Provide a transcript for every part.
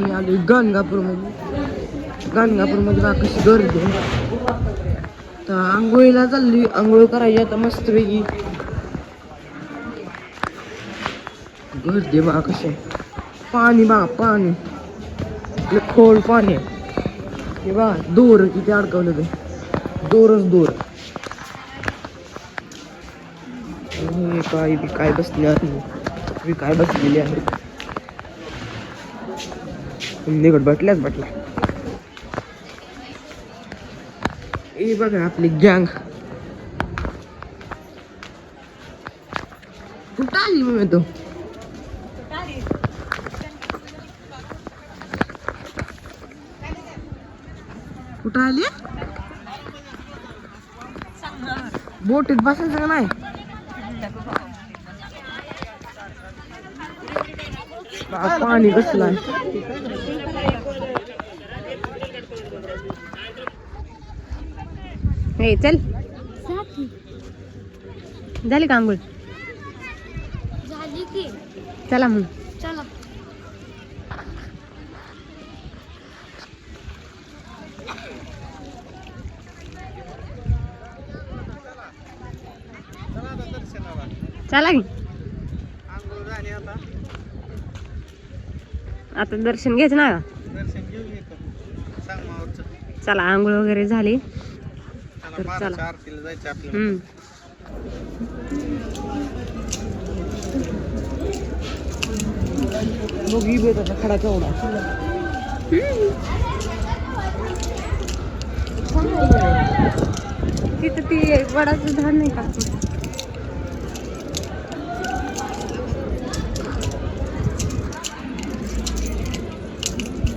आम्ही आलो गाणगापूरमध्ये गाणगापूरमध्ये बा कशी गर्दी आहे. तर आंघोळीला चालली आंघोळ करायची आता मस्तपैकी. गर्दी बा कशी आहे. पाणी बा पाणी. खोल पाणी आहे. हे बा दोर किती अडकवलं ते. दोरच दोर. काय काय बसले आहे काय बसलेली आहे निकट बटल्याच बटल्या हे बघा आपली गँग कुठं आली मी तो? कुठं आली? बोटीत बसायचं का नाही? पाणी कसलं हे चल. झाली का आंघोळ? चला मग. चला. चला की. आता दर्शन घ्यायचं ना. चला आंघोळ वगैरे झाली. तर चला. हम्म. खडा केवढा. तिथं ती वडाचं झाड नाही का?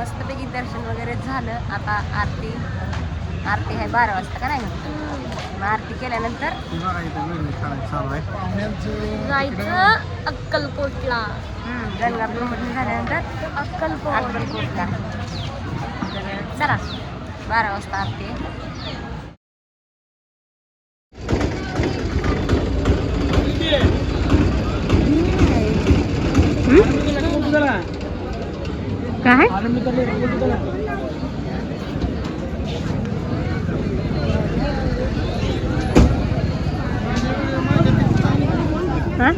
मस्तपैकी दर्शन वगैरे झालं. आता आरती आरती आहे बारा वाजता का नाही? आरती केल्यानंतर जायचं अक्कलकोटला. गणगापूरमध्ये झाल्यानंतर अक्कलकोट. अक्कलकोटला. चला बारा वाजता आरती काय? हा?